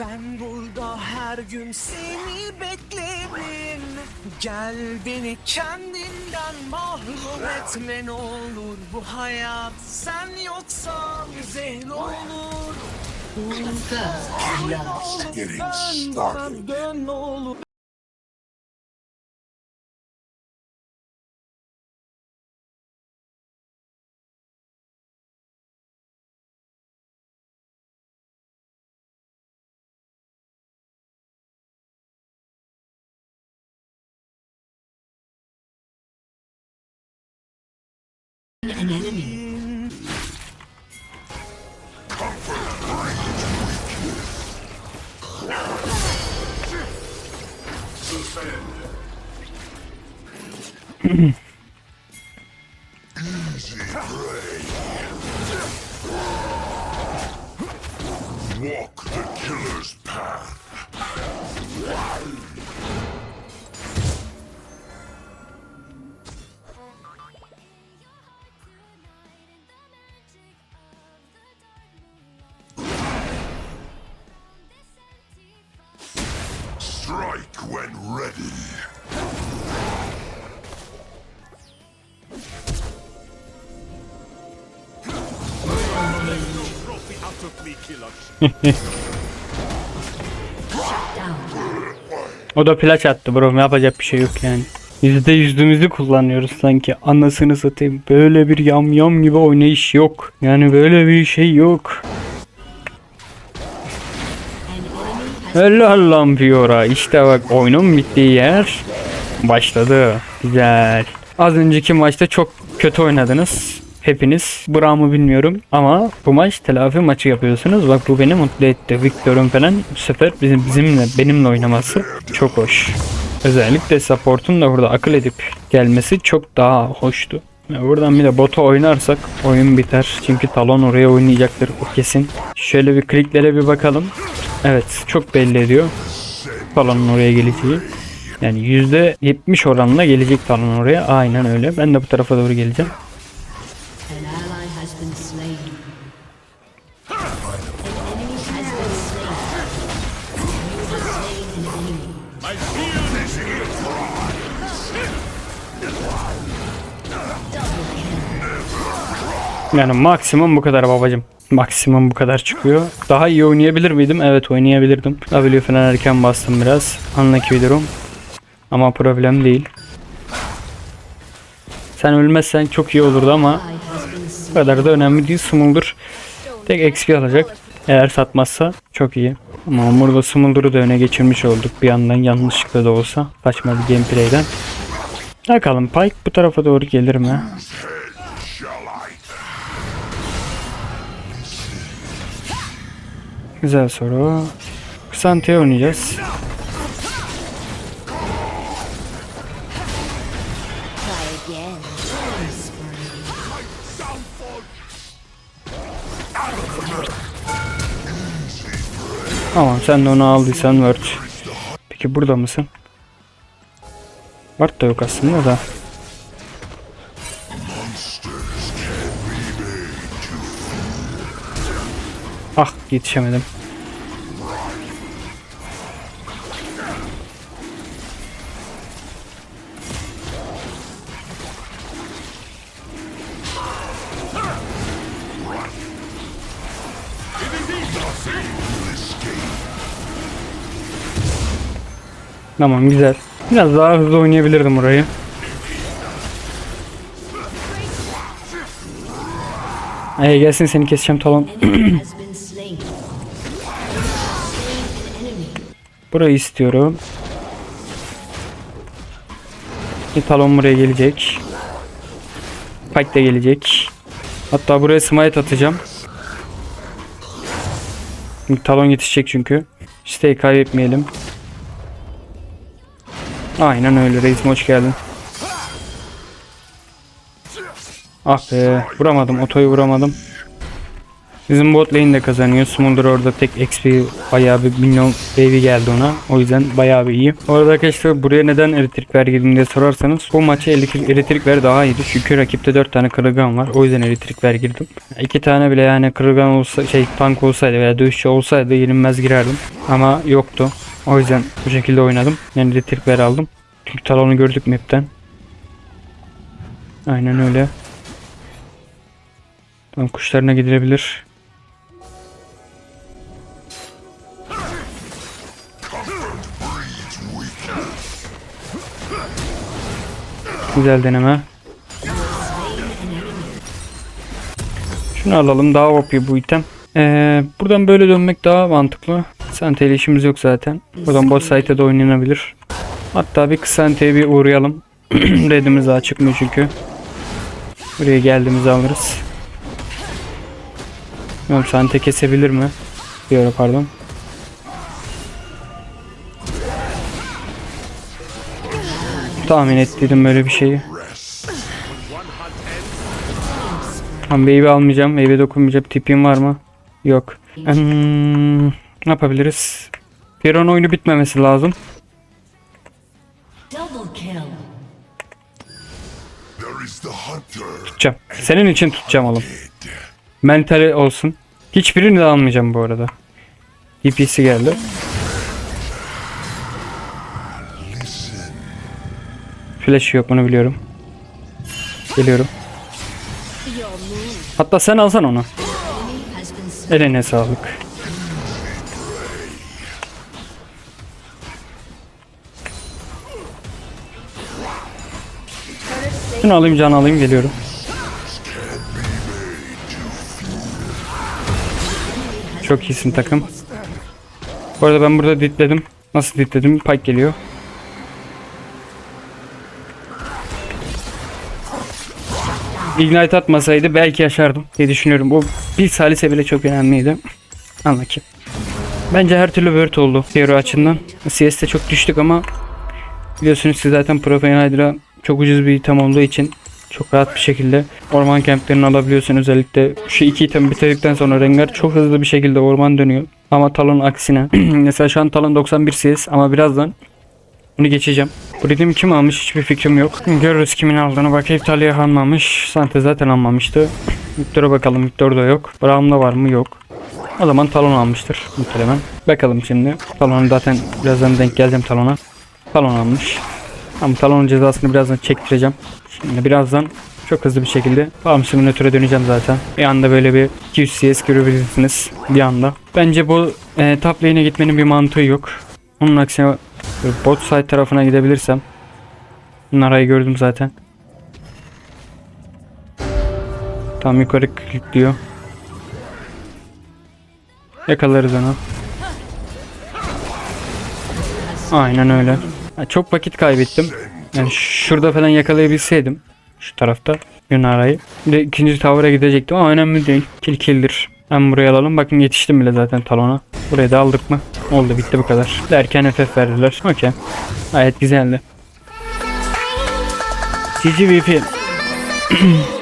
Ben burada her gün seni beklerim Gel beni kendinden mahrum etme ne olur Bu hayat sen yoksan güzel olur First love. Getting Dön started. dön ne olur an enemy. Walk when ready. O da plaj attı bro yapacak bir şey yok yani. Yüzde yüzümüzü kullanıyoruz sanki. Anasını satayım. Böyle bir yam yam gibi oynayış yok. Yani böyle bir şey yok. Helal lan Fiora. İşte bak oyunun bittiği yer başladı. Güzel. Az önceki maçta çok kötü oynadınız. Hepiniz. Bravo bilmiyorum ama bu maç telafi maçı yapıyorsunuz. Bak bu beni mutlu etti. Victor'un falan bu sefer bizim bizimle benimle oynaması çok hoş. Özellikle support'un da burada akıl edip gelmesi çok daha hoştu. Buradan bir de bota oynarsak oyun biter. Çünkü Talon oraya oynayacaktır o kesin. Şöyle bir kliklere bir bakalım. Evet çok belli ediyor. Talon'un oraya geleceği. Yani %70 oranla gelecek Talon oraya. Aynen öyle. Ben de bu tarafa doğru geleceğim. Yani maksimum bu kadar babacım. Maksimum bu kadar çıkıyor. Daha iyi oynayabilir miydim? Evet oynayabilirdim. W falan erken bastım biraz. Anlaki bir durum. Ama problem değil. Sen ölmezsen çok iyi olurdu ama bu kadar da önemli değil. Smuldur tek XP alacak. Eğer satmazsa çok iyi. Ama burada Smuldur'u da öne geçirmiş olduk bir yandan yanlışlıkla da olsa. Saçma bir gameplay'den. Bakalım Pike bu tarafa doğru gelir mi? Güzel soru. Kısante'ye oynayacağız. Tamam sen de onu aldıysan Word. Peki burada mısın? Word da yok aslında da. Ah yetişemedim. Tamam güzel. Biraz daha hızlı oynayabilirdim orayı. Hey gelsin seni keseceğim talon. Burayı istiyorum. Talon buraya gelecek. Pike de gelecek. Hatta buraya smite atacağım. Talon yetişecek çünkü. İşte kaybetmeyelim. Aynen öyle reisim hoş geldin. Ah be vuramadım otoyu vuramadım. Bizim bot lane kazanıyor. Smolder orada tek XP bayağı bir milyon baby geldi ona. O yüzden bayağı bir iyi. Bu arada arkadaşlar buraya neden elektrik ver girdim diye sorarsanız bu elektrik, elektrik ver daha iyiydi. Çünkü rakipte 4 tane kırılgan var. O yüzden elektrik ver girdim. 2 tane bile yani kırılgan olsa şey tank olsaydı veya dövüşçü olsaydı yenilmez girerdim. Ama yoktu. O yüzden bu şekilde oynadım. Yani elektrik ver aldım. Çünkü talonu gördük map'ten. Aynen öyle. Tamam kuşlarına gidilebilir. Güzel deneme. Şunu alalım daha OP bu item. Ee, buradan böyle dönmek daha mantıklı. Sante işimiz yok zaten. Buradan boss site'e de oynanabilir. Hatta bir Kısante'ye bir uğrayalım. Redimiz daha çıkmıyor çünkü. Buraya geldiğimizi alırız. Bilmiyorum Sante kesebilir mi? Diyor pardon. Tahmin ettiydim böyle bir şeyi. Tamam baby almayacağım. Baby dokunmayacağım. Tipim var mı? Yok. Hmm, ne yapabiliriz? Firon oyunu bitmemesi lazım. Tutacağım. Senin için tutacağım oğlum. Mentali olsun. Hiçbirini de almayacağım bu arada. DP'si geldi. Flash yok bunu biliyorum. Geliyorum. Hatta sen alsan onu. Eline sağlık. Şunu alayım can alayım geliyorum. Çok iyisin takım. Bu arada ben burada ditledim. Nasıl ditledim? Pike geliyor. Ignite atmasaydı belki yaşardım diye düşünüyorum. Bu bir salise bile çok önemliydi. Anla ki. Bence her türlü word oldu Hero açısından. CS'de çok düştük ama biliyorsunuz siz zaten Hydra çok ucuz bir item olduğu için çok rahat bir şekilde orman kemplerini alabiliyorsun. Özellikle şu iki item bitirdikten sonra Rengar çok hızlı bir şekilde orman dönüyor. Ama Talon aksine. Mesela şu an Talon 91 CS ama birazdan bunu geçeceğim. Bu dedim kim almış hiçbir fikrim yok. Görürüz kimin aldığını. Bak Talia almamış. Sante zaten almamıştı. Victor'a bakalım. Victor'da yok. Braum'da var mı? Yok. O zaman talon almıştır muhtemelen. Bakalım şimdi. Talon zaten birazdan denk geleceğim talona. Talon almış. Ama talonun cezasını birazdan çektireceğim. Şimdi birazdan çok hızlı bir şekilde Farm Simulator'a döneceğim zaten. Bir anda böyle bir 200 CS görebilirsiniz. Bir anda. Bence bu e, top gitmenin bir mantığı yok. Onun aksine bot side tarafına gidebilirsem. Narayı gördüm zaten. Tam yukarı kilitliyor. Yakalarız onu. Aynen öyle. Çok vakit kaybettim. Yani şurada falan yakalayabilseydim. Şu tarafta Yunara'yı. Bir de ikinci tavıra gidecektim ama önemli değil. Kill kill'dir. Hem buraya alalım. Bakın yetiştim bile zaten talona. Burayı da aldık mı? Oldu bitti bu kadar. Derken FF verdiler. Okey. Gayet güzeldi. GG VP.